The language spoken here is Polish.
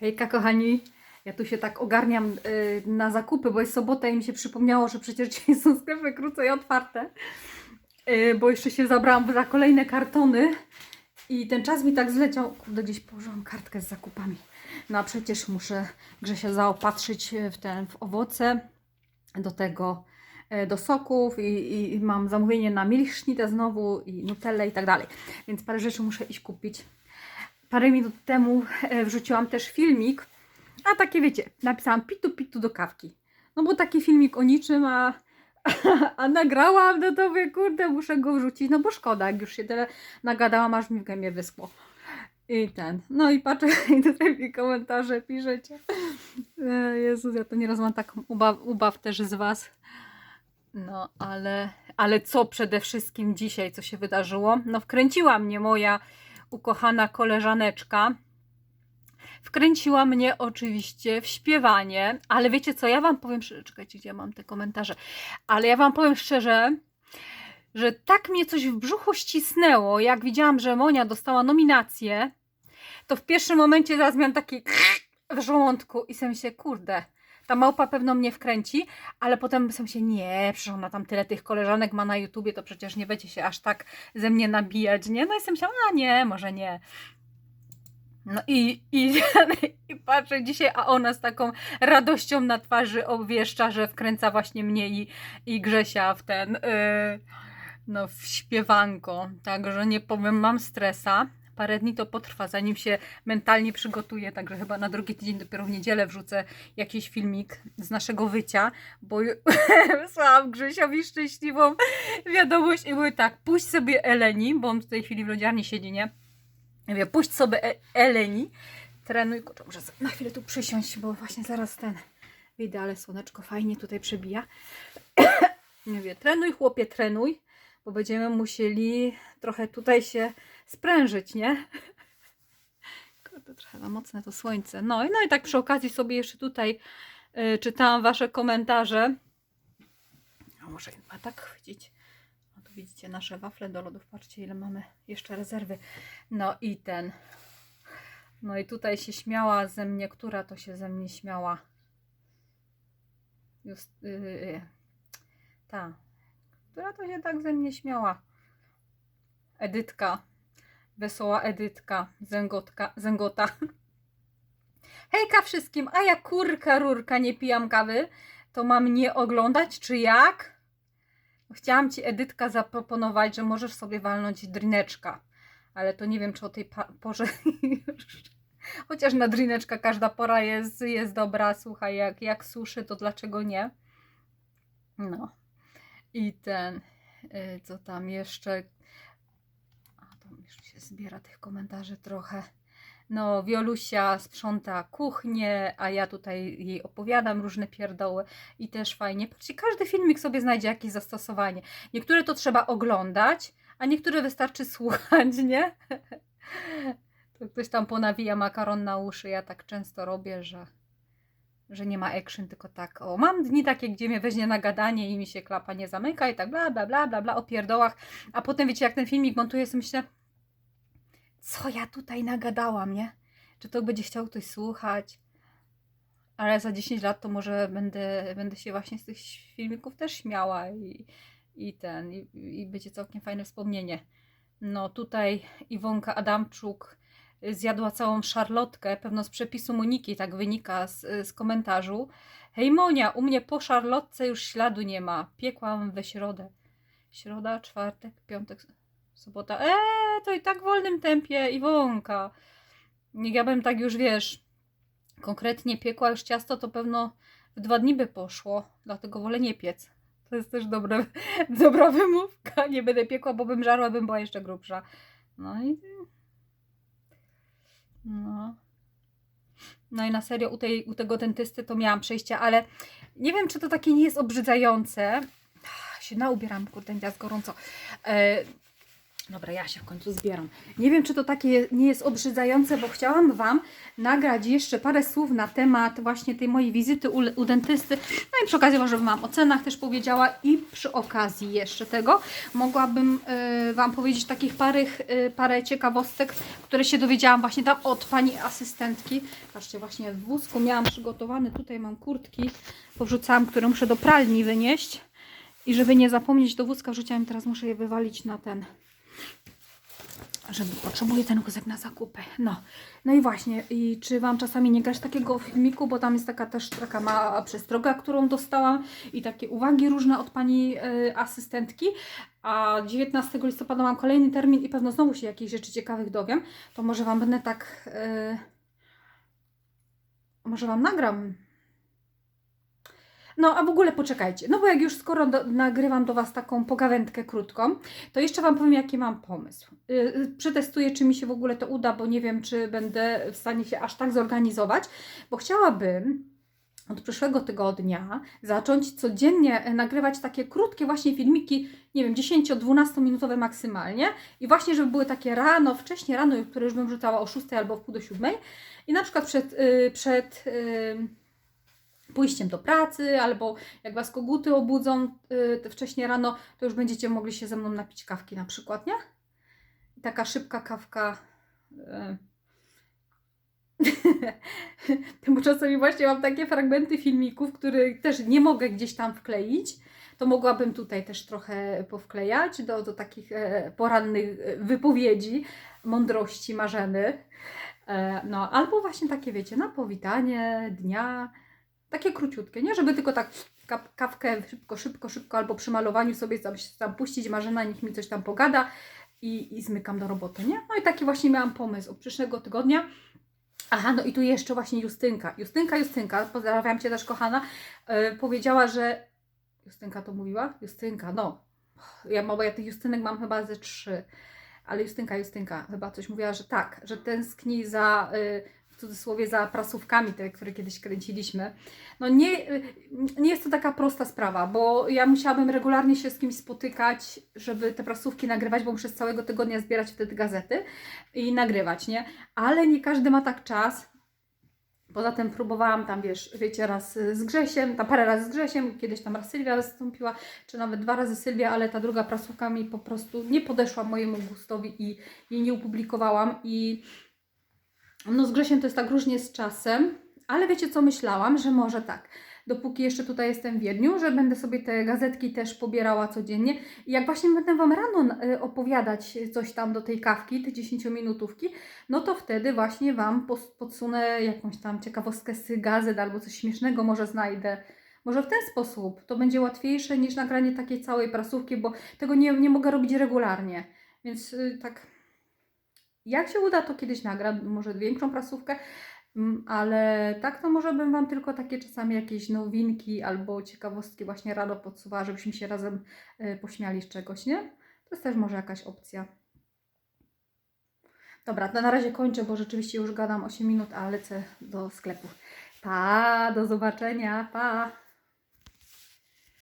Hejka kochani, ja tu się tak ogarniam y, na zakupy, bo jest sobota i mi się przypomniało, że przecież dzisiaj są sklepy krócej otwarte, y, bo jeszcze się zabrałam za kolejne kartony i ten czas mi tak zleciał, kurde gdzieś położyłam kartkę z zakupami, no a przecież muszę Grzesia zaopatrzyć w ten, w owoce, do tego e, do soków i, i, mam zamówienie na milchnitę znowu i nutellę i tak dalej, więc parę rzeczy muszę iść kupić. Parę minut temu e, wrzuciłam też filmik, a takie wiecie, napisałam pitu pitu do kawki. No bo taki filmik o niczym, a, a nagrałam, no to mówię, kurde, muszę go wrzucić, no bo szkoda, jak już się tyle nagadałam, aż mi gębie wyschło. I ten, no i patrzę, i tutaj mi komentarze piszecie. E, Jezus, ja to nieraz mam taką ubaw, ubaw też z Was. No, ale, ale co przede wszystkim dzisiaj, co się wydarzyło? No, wkręciła mnie moja ukochana koleżaneczka. Wkręciła mnie oczywiście w śpiewanie, ale wiecie co, ja Wam powiem czekajcie, gdzie ja mam te komentarze, ale ja Wam powiem szczerze, że tak mnie coś w brzuchu ścisnęło, jak widziałam, że Monia dostała nominację, to w pierwszym momencie zaraz miałam taki w żołądku i sobie się, kurde, ta małpa pewno mnie wkręci, ale potem sobie się, nie, przecież ona tam tyle tych koleżanek ma na YouTubie, to przecież nie będzie się aż tak ze mnie nabijać, nie? No i sobie myślałam, a nie, może nie. No i, i, i patrzę dzisiaj, a ona z taką radością na twarzy obwieszcza, że wkręca właśnie mnie i, i Grzesia w ten, yy, no w śpiewanko. Także nie powiem, mam stresa. Parę dni to potrwa, zanim się mentalnie przygotuję, także chyba na drugi tydzień dopiero w niedzielę wrzucę jakiś filmik z naszego wycia, bo wysłałam Grzesiowi szczęśliwą wiadomość i mówię tak, puść sobie Eleni, bo on w tej chwili w lodziarni siedzi, nie? Ja mówię, puść sobie e- Eleni, trenuj, kurczę, muszę na chwilę tu przysiąść, bo właśnie zaraz ten wyjdę, ale słoneczko fajnie tutaj przebija. Ja Mówię, trenuj chłopie, trenuj, bo będziemy musieli trochę tutaj się sprężyć, nie? Kurde, trochę za mocne to słońce. No i, no i tak przy okazji sobie jeszcze tutaj y, czytałam Wasze komentarze. A może chyba tak chwycić. No tu widzicie nasze wafle do lodów. Patrzcie, ile mamy jeszcze rezerwy. No i ten. No i tutaj się śmiała ze mnie. Która to się ze mnie śmiała? Just, yy, ta. Która to się tak ze mnie śmiała? Edytka. Wesoła Edytka. Zęgotka, zęgota. Hejka wszystkim, a ja kurka rurka nie pijam kawy, to mam nie oglądać, czy jak? Chciałam Ci Edytka zaproponować, że możesz sobie walnąć drineczka, ale to nie wiem, czy o tej porze. Chociaż na drineczka każda pora jest, jest dobra, słuchaj, jak, jak suszy, to dlaczego nie? No. I ten, y, co tam jeszcze? Już się zbiera tych komentarzy trochę. No, Wiolusia sprząta kuchnię, a ja tutaj jej opowiadam różne pierdoły i też fajnie. Patrzcie, każdy filmik sobie znajdzie jakieś zastosowanie. Niektóre to trzeba oglądać, a niektóre wystarczy słuchać, nie? To ktoś tam ponawija makaron na uszy. Ja tak często robię, że, że nie ma action, tylko tak. O, mam dni takie, gdzie mnie weźmie na gadanie i mi się klapa nie zamyka i tak bla, bla, bla, bla, bla, o pierdołach. A potem wiecie, jak ten filmik montuję, sobie myślę, co ja tutaj nagadałam, nie? Czy to będzie chciał ktoś słuchać? Ale za 10 lat to może będę, będę się właśnie z tych filmików też śmiała i, i ten, i, i będzie całkiem fajne wspomnienie. No tutaj Iwonka Adamczuk zjadła całą szarlotkę, pewno z przepisu Moniki, tak wynika z, z komentarzu. Hej Monia, u mnie po szarlotce już śladu nie ma. Piekłam we środę. Środa, czwartek, piątek, sobota. Eee, to i tak w wolnym tempie, Iwonka. Jak ja bym tak już, wiesz, konkretnie piekła już ciasto, to pewno w dwa dni by poszło. Dlatego wolę nie piec. To jest też dobre, dobra wymówka. Nie będę piekła, bo bym żarła, bym była jeszcze grubsza. No i... No. No i na serio u, tej, u tego dentysty to miałam przejście, ale nie wiem, czy to takie nie jest obrzydzające. Się naubieram, kurde, teraz gorąco. E, Dobra, ja się w końcu zbieram. Nie wiem, czy to takie nie jest obrzydzające, bo chciałam Wam nagrać jeszcze parę słów na temat właśnie tej mojej wizyty u, u dentysty. No i przy okazji może Wam o cenach też powiedziała i przy okazji jeszcze tego mogłabym y, Wam powiedzieć takich parych, y, parę ciekawostek, które się dowiedziałam właśnie tam od Pani asystentki. Patrzcie, właśnie w wózku miałam przygotowany, tutaj mam kurtki, powrzucałam, które muszę do pralni wynieść. I żeby nie zapomnieć do wózka wrzuciłam, teraz muszę je wywalić na ten żeby potrzebuję ten wózek na zakupy. No. No i właśnie, i czy Wam czasami nie grać takiego filmiku, bo tam jest taka też taka mała przestroga, którą dostałam i takie uwagi różne od Pani y, asystentki. A 19 listopada mam kolejny termin i pewno znowu się jakichś rzeczy ciekawych dowiem. To może Wam będę tak... Y, może Wam nagram no, a w ogóle poczekajcie. No bo jak już skoro do, nagrywam do Was taką pogawędkę krótką, to jeszcze Wam powiem, jaki mam pomysł. Yy, przetestuję, czy mi się w ogóle to uda, bo nie wiem, czy będę w stanie się aż tak zorganizować, bo chciałabym od przyszłego tygodnia zacząć codziennie nagrywać takie krótkie właśnie filmiki, nie wiem, 10-12 minutowe maksymalnie i właśnie, żeby były takie rano, wcześnie rano, które już bym rzucała o 6 albo w pół do 7 i na przykład przed, yy, przed yy, pójściem do pracy, albo jak Was koguty obudzą yy, wcześniej rano, to już będziecie mogli się ze mną napić kawki na przykład, nie? Taka szybka kawka. Yy. Bo właśnie mam takie fragmenty filmików, które też nie mogę gdzieś tam wkleić. To mogłabym tutaj też trochę powklejać do, do takich e, porannych e, wypowiedzi, mądrości Marzeny. E, no, albo właśnie takie, wiecie, na powitanie dnia, takie króciutkie, nie? Żeby tylko tak kawkę szybko, szybko, szybko, albo przy malowaniu sobie tam, tam puścić, Marzena niech mi coś tam pogada i, i zmykam do roboty, nie? No i taki właśnie miałam pomysł od przyszłego tygodnia. Aha, no i tu jeszcze właśnie Justynka. Justynka, Justynka, pozdrawiam Cię też kochana, yy, powiedziała, że... Justynka to mówiła? Justynka, no. Ja, bo ja tych Justynek mam chyba ze trzy. Ale Justynka, Justynka chyba coś mówiła, że tak, że tęskni za... Yy, w cudzysłowie za prasówkami, te, które kiedyś kręciliśmy. No nie, nie jest to taka prosta sprawa, bo ja musiałabym regularnie się z kimś spotykać, żeby te prasówki nagrywać, bo muszę z całego tygodnia zbierać wtedy gazety i nagrywać, nie? Ale nie każdy ma tak czas. Poza tym próbowałam tam, wiesz, wiecie, raz z Grzesiem, tam parę razy z Grzesiem, kiedyś tam raz Sylwia wystąpiła, czy nawet dwa razy Sylwia, ale ta druga prasówka mi po prostu nie podeszła mojemu gustowi i jej nie opublikowałam i no z Grzesiem to jest tak różnie z czasem, ale wiecie co myślałam, że może tak. Dopóki jeszcze tutaj jestem w Wiedniu, że będę sobie te gazetki też pobierała codziennie. I jak właśnie będę Wam rano y, opowiadać coś tam do tej kawki, te 10-minutówki, no to wtedy właśnie Wam podsunę jakąś tam ciekawostkę z gazet albo coś śmiesznego może znajdę. Może w ten sposób to będzie łatwiejsze niż nagranie takiej całej prasówki, bo tego nie, nie mogę robić regularnie. Więc y, tak jak się uda, to kiedyś nagram, może większą prasówkę, mm, ale tak to może bym Wam tylko takie czasami jakieś nowinki albo ciekawostki właśnie rano podsuwała, żebyśmy się razem y, pośmiali z czegoś, nie? To jest też może jakaś opcja. Dobra, to na razie kończę, bo rzeczywiście już gadam 8 minut, a lecę do sklepu. Pa, do zobaczenia, pa!